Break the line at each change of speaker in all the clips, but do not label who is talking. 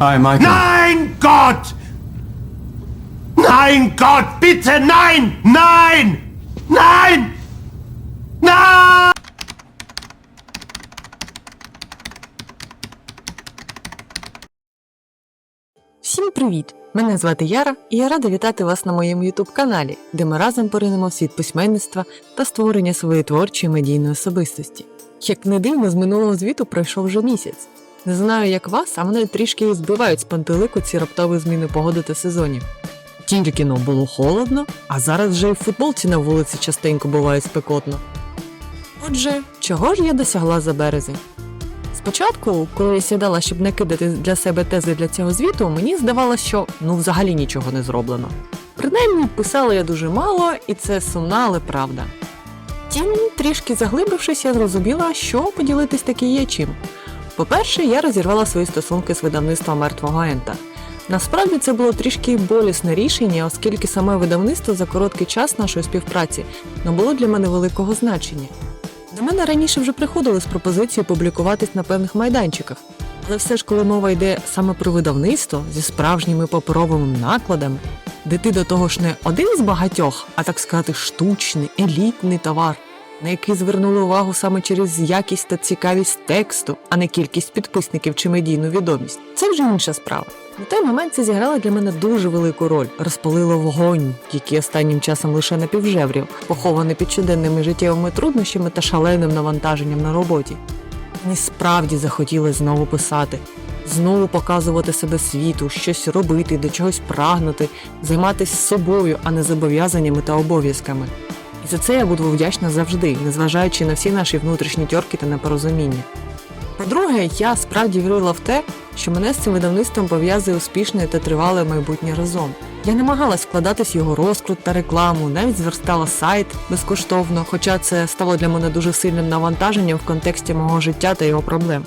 Hi, Michael.
Nein, Gott! Nein, Gott, bitte, nein! Nein! Nein! Nein!
Всім привіт! Мене звати Яра, і я рада вітати вас на моєму youtube каналі, де ми разом поринемо в світ письменництва та створення своєї творчої медійної особистості. Як не дивно, з минулого звіту пройшов вже місяць. Не знаю, як вас, а мене трішки збивають з пантелику ці раптові зміни погоди та сезонів. Тільки но було холодно, а зараз вже і в футболці на вулиці частенько буває спекотно. Отже, чого ж я досягла за березень? Спочатку, коли я сідала, щоб не кидати для себе тези для цього звіту, мені здавалося, що ну взагалі нічого не зроблено. Принаймні, писала я дуже мало, і це сумна, але правда. Втім, трішки заглибившись, я зрозуміла, що поділитись таки є чим. По-перше, я розірвала свої стосунки з видавництвом мертвого Ента. Насправді це було трішки болісне рішення, оскільки саме видавництво за короткий час нашої співпраці не було для мене великого значення. До мене раніше вже приходили з пропозицією публікуватись на певних майданчиках. Але все ж, коли мова йде саме про видавництво зі справжніми паперовими накладами, де ти до того ж не один з багатьох, а так сказати, штучний, елітний товар, на який звернули увагу саме через якість та цікавість тексту, а не кількість підписників чи медійну відомість. Це вже інша справа. На той момент це зіграло для мене дуже велику роль, розпалило вогонь, який останнім часом лише напівжеврів, похований під щоденними життєвими труднощами та шаленим навантаженням на роботі. Мені справді захотілося знову писати, знову показувати себе світу, щось робити, до чогось прагнути, займатися собою, а не зобов'язаннями та обов'язками. І за це я буду вдячна завжди, незважаючи на всі наші внутрішні тьорки та непорозуміння. По-друге, я справді вірила в те, що мене з цим видавництвом пов'язує успішне та тривале майбутнє разом. Я намагалась вкладатись в його розкрут та рекламу, навіть зверстала сайт безкоштовно, хоча це стало для мене дуже сильним навантаженням в контексті мого життя та його проблем.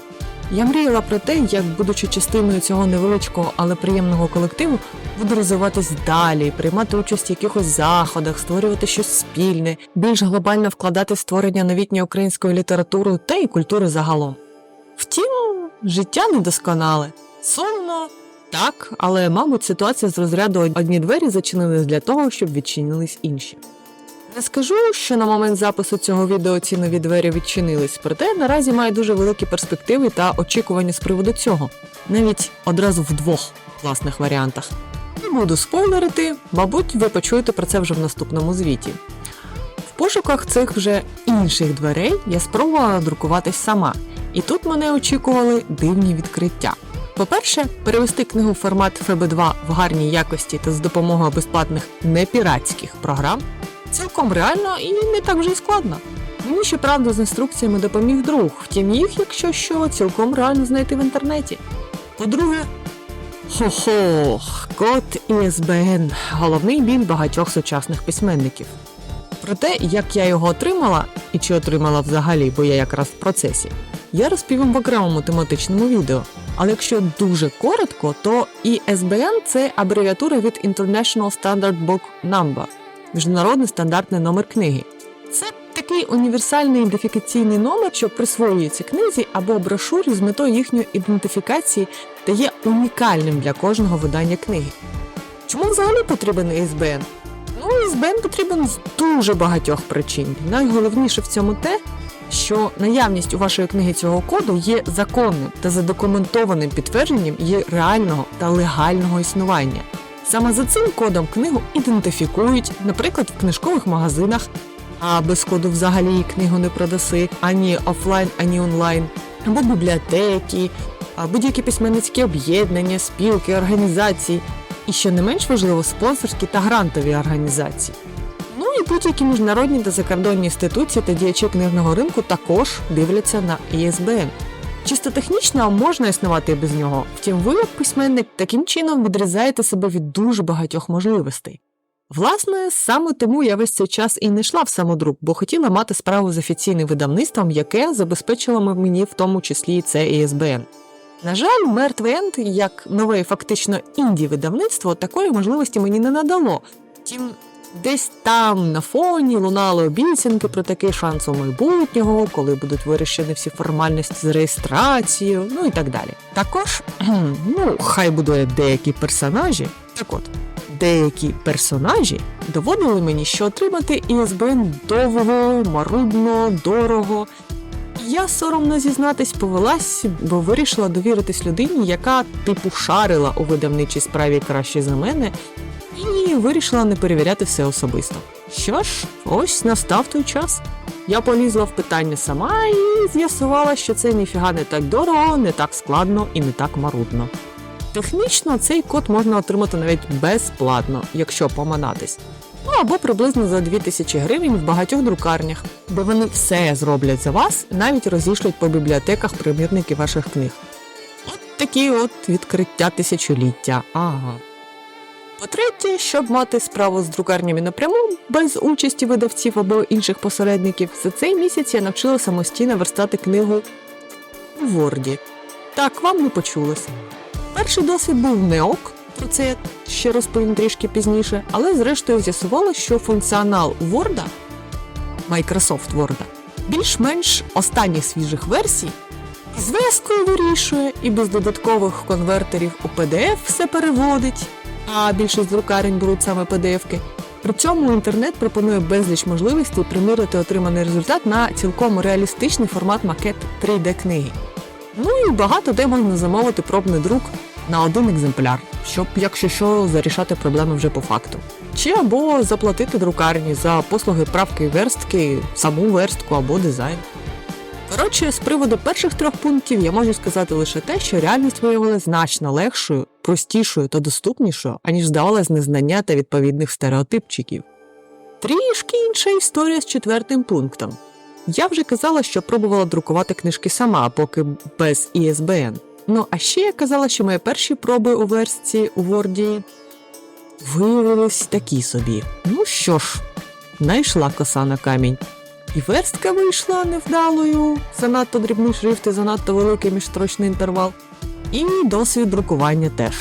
Я мріяла про те, як, будучи частиною цього невеличкого, але приємного колективу, буду розвиватись далі, приймати участь в якихось заходах, створювати щось спільне, більш глобально вкладати створення новітньої української літератури та й культури загалом. Втім, життя недосконале. Сумно, так, але, мабуть, ситуація з розряду одні двері зачинились для того, щоб відчинились інші. Не скажу, що на момент запису цього відео ці нові двері відчинились, проте наразі маю дуже великі перспективи та очікування з приводу цього, навіть одразу в двох власних варіантах. Не буду спойлерити, мабуть, ви почуєте про це вже в наступному звіті. В пошуках цих вже інших дверей я спробувала друкуватись сама, і тут мене очікували дивні відкриття. По-перше, перевести книгу в формат ФБ2 в гарній якості та з допомогою безплатних непіратських програм цілком реально і не так вже й складно. Мені щоправда з інструкціями допоміг друг, втім їх, якщо що, цілком реально знайти в інтернеті. По-друге, хо-хо, код ІСБН головний біль багатьох сучасних письменників. Про те, як я його отримала і чи отримала взагалі, бо я якраз в процесі, я розповім в окремому тематичному відео. Але якщо дуже коротко, то ISBN – це абревіатура від International Standard Book Number – міжнародний стандартний номер книги. Такий універсальний ідентифікаційний номер, що присвоюється книзі або брошурі з метою їхньої ідентифікації та є унікальним для кожного видання книги. Чому взагалі потрібен ISBN? Ну, ISBN потрібен з дуже багатьох причин. Найголовніше в цьому те, що наявність у вашої книги цього коду є законним та задокументованим підтвердженням її реального та легального існування. Саме за цим кодом книгу ідентифікують, наприклад, в книжкових магазинах, а без коду взагалі книгу не продаси ані офлайн, ані онлайн, або бібліотеки, будь-які письменницькі об'єднання, спілки, організації, і що не менш важливо, спонсорські та грантові організації. Ну і будь-які міжнародні та закордонні інституції та діячі книжного ринку також дивляться на ISBN. Чисто технічно можна існувати і без нього, втім, ви, як письменник, таким чином відрізаєте себе від дуже багатьох можливостей. Власне, саме тому я весь цей час і не йшла в самодрук, бо хотіла мати справу з офіційним видавництвом, яке забезпечило мені в тому числі це ISBN. На жаль, мертвий Енд, як нове фактично інді видавництво, такої можливості мені не надало. Втім, Десь там на фоні лунали обіцянки про такий шанс у майбутнього, коли будуть вирішені всі формальності з реєстрацією, ну і так далі. Також, ну, хай будуть деякі персонажі. Так от, деякі персонажі доводили мені, що отримати ІСБН довго, марудно, дорого. Я соромно зізнатись повелась, бо вирішила довіритись людині, яка типу шарила у видавничій справі краще за мене, і вирішила не перевіряти все особисто. Що ж, ось настав той час. Я полізла в питання сама і з'ясувала, що це ніфіга не так дорого, не так складно і не так марудно. Технічно цей код можна отримати навіть безплатно, якщо поманатись. Ну або приблизно за 2000 гривень в багатьох друкарнях, де вони все зроблять за вас, навіть розішлють по бібліотеках примірники ваших книг. От такі от відкриття тисячоліття. Ага. По-третє, щоб мати справу з друкарнями напряму, без участі видавців або інших посередників, за цей місяць я навчила самостійно верстати книгу у Ворді. Так, вам не почулося. Перший досвід був не ок, про це я ще розповім трішки пізніше, але зрештою з'ясувала, що функціонал Word, Microsoft Word, більш-менш останніх свіжих версій з вескою вирішує і без додаткових конвертерів у PDF все переводить, а більшість друкарень беруть саме PDF-ки. При цьому інтернет пропонує безліч можливостей примірити отриманий результат на цілком реалістичний формат макет 3D-книги. Ну і багато де можна замовити пробний друк на один екземпляр, щоб, якщо що, зарішати проблеми вже по факту. Чи або заплатити друкарні за послуги правки і верстки, саму верстку або дизайн. Коротше, з приводу перших трьох пунктів я можу сказати лише те, що реальність виявилася значно легшою, простішою та доступнішою, аніж здавалось незнання та відповідних стереотипчиків. Трішки інша історія з четвертим пунктом. Я вже казала, що пробувала друкувати книжки сама, поки без ISBN. Ну а ще я казала, що мої перші проби у версії у Word виявились такі собі. Ну що ж, знайшла коса на камінь. І верстка вийшла невдалою, занадто дрібний шрифт і занадто великий міжстрочний інтервал. І досвід друкування теж.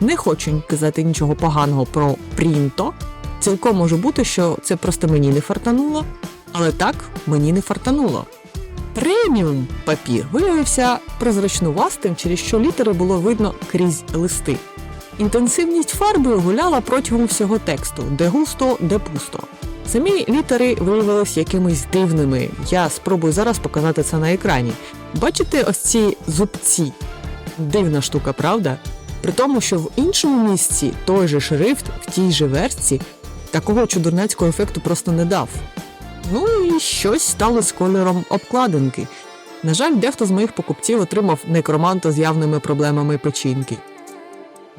Не хочу казати нічого поганого про Прінто. Цілком може бути, що це просто мені не фартануло, але так мені не фартануло. Преміум папір виявився прозрачнувастим, через що літери було видно крізь листи. Інтенсивність фарби гуляла протягом всього тексту, де густо, де пусто. Самі літери виявилися якимись дивними. Я спробую зараз показати це на екрані. Бачите ось ці зубці? Дивна штука, правда? При тому, що в іншому місці той же шрифт в тій же версії такого чудернацького ефекту просто не дав. Ну і щось стало з кольором обкладинки. На жаль, дехто з моїх покупців отримав некроманта з явними проблемами печінки.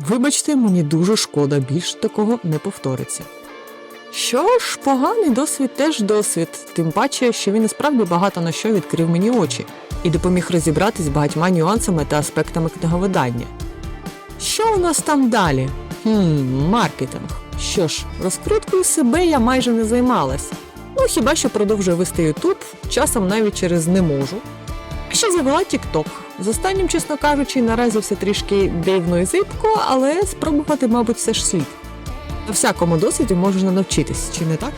Вибачте, мені дуже шкода, більш такого не повториться. Що ж, поганий досвід теж досвід, тим паче, що він справді багато на що відкрив мені очі і допоміг розібратись багатьма нюансами та аспектами книговидання. Що у нас там далі? Хм, маркетинг. Що ж, розкруткою себе я майже не займалась. Ну, хіба що продовжую вести Ютуб, часом навіть через не можу. А ще завела TikTok. З останнім, чесно кажучи, наразі все трішки дивно і зибко, але спробувати, мабуть, все ж слід. На всякому досвіді можна навчитись, чи не так?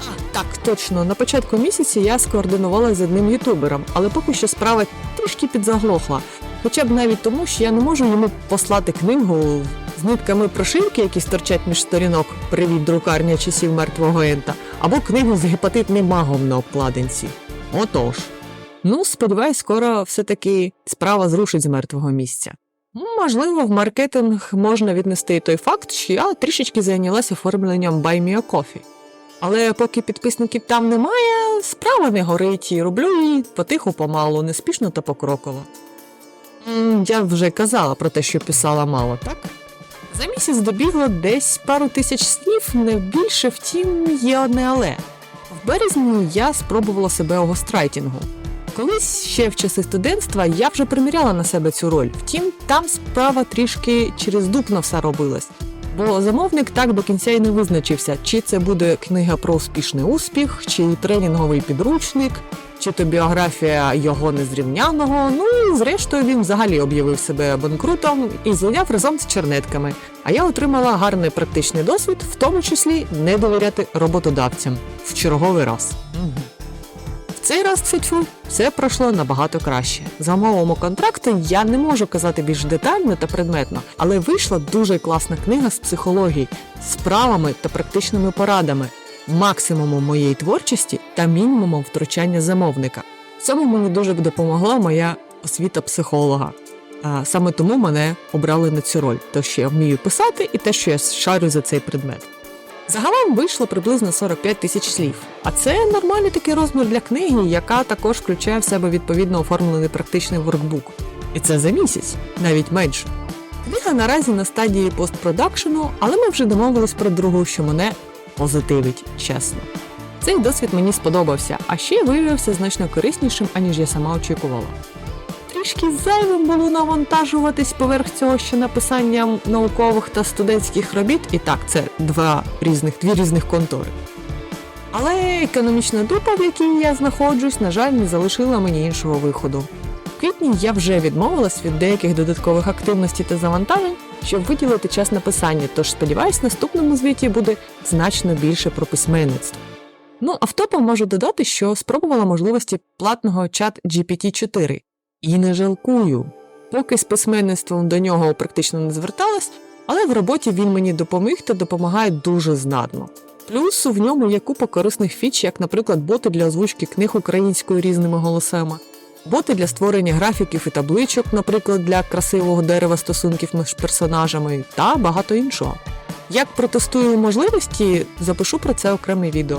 А, так, точно. На початку місяця я скоординувалася з одним ютубером, але поки що справа трішки підзаглохла. Хоча б навіть тому, що я не можу йому послати книгу з нитками прошивки, які стирчать між сторінок Привіт, друкарня часів мертвого ента, або книгу з гепатитним магом на обкладинці. Отож. Ну, сподіваюсь, скоро все-таки справа зрушить з мертвого місця. Можливо, в маркетинг можна віднести той факт, що я трішечки зайнялася оформленням Coffee. Але поки підписників там немає, справа не горить і роблю її потиху помалу, неспішно та покроково. Я вже казала про те, що писала мало, так? За місяць добігло десь пару тисяч слів, не більше, втім, є одне але. В березні я спробувала себе у гострайтінгу. Колись ще в часи студентства я вже приміряла на себе цю роль. Втім, там справа трішки через дупно все робилась. Бо замовник так до кінця й не визначився, чи це буде книга про успішний успіх, чи тренінговий підручник. Чи то біографія його незрівняного. Ну і зрештою він взагалі об'явив себе банкрутом і зайняв разом з чернетками. А я отримала гарний практичний досвід, в тому числі не довіряти роботодавцям в черговий раз. Цей раз тьфу-тьфу, все пройшло набагато краще. За умовами контракту я не можу казати більш детально та предметно, але вийшла дуже класна книга з психології, з правами та практичними порадами, максимумом моєї творчості та мінімумом втручання замовника. Цьому мені дуже допомогла моя освіта психолога. Саме тому мене обрали на цю роль, то що я вмію писати і те, що я шарю за цей предмет. Загалом вийшло приблизно 45 тисяч слів. А це нормальний такий розмір для книги, яка також включає в себе відповідно оформлений практичний воркбук. І це за місяць, навіть менше. Книга наразі на стадії постпродакшену, але ми вже домовились про другу, що мене позитивить, чесно. Цей досвід мені сподобався, а ще виявився значно кориснішим, аніж я сама очікувала. Трішки зайвим було навантажуватись поверх цього ще написанням наукових та студентських робіт, і так, це два різних, дві різних контори. Але економічна дупа, в якій я знаходжусь, на жаль, не залишила мені іншого виходу. В квітні я вже відмовилась від деяких додаткових активностей та завантажень, щоб виділити час написання, тож сподіваюсь, в наступному звіті буде значно більше про письменництво. Ну, а в топу можу додати, що спробувала можливості платного чат GPT-4. І не жалкую. Поки з письменництвом до нього практично не зверталась, але в роботі він мені допоміг та допомагає дуже знатно. Плюс в ньому є купа корисних фіч, як, наприклад, боти для озвучки книг українською різними голосами, боти для створення графіків і табличок, наприклад, для красивого дерева стосунків між персонажами та багато іншого. Як протестую можливості, запишу про це окреме відео,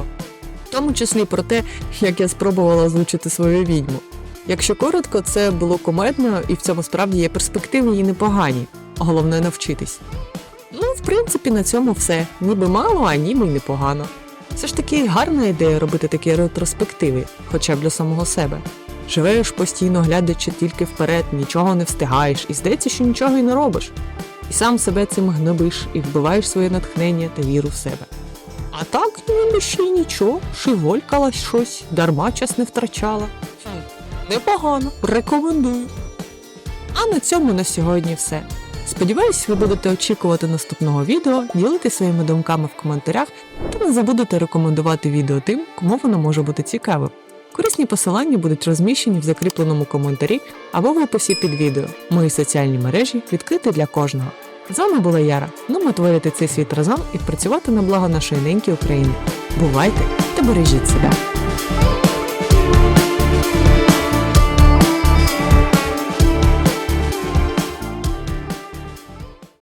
в тому числі про те, як я спробувала озвучити свою відьму. Якщо коротко, це було комедно і в цьому справді є перспективи і непогані. Головне навчитись. Ну, в принципі, на цьому все. Ніби мало, а ніби й непогано. Все ж таки гарна ідея робити такі ретроспективи, хоча б для самого себе. Живеш постійно, глядячи тільки вперед, нічого не встигаєш, і здається, що нічого й не робиш. І сам себе цим гнобиш і вбиваєш своє натхнення та віру в себе. А так, ніби ще й нічого, шиволькала щось, дарма час не втрачала. Непогано, рекомендую. А на цьому на сьогодні все. Сподіваюсь, ви будете очікувати наступного відео, ділитися своїми думками в коментарях та не забудете рекомендувати відео тим, кому воно може бути цікавим. Корисні посилання будуть розміщені в закріпленому коментарі або в описі під відео. Мої соціальні мережі відкриті для кожного. З вами була Яра. Ну ми творити цей світ разом і працювати на благо нашої неньки України. Бувайте та бережіть себе!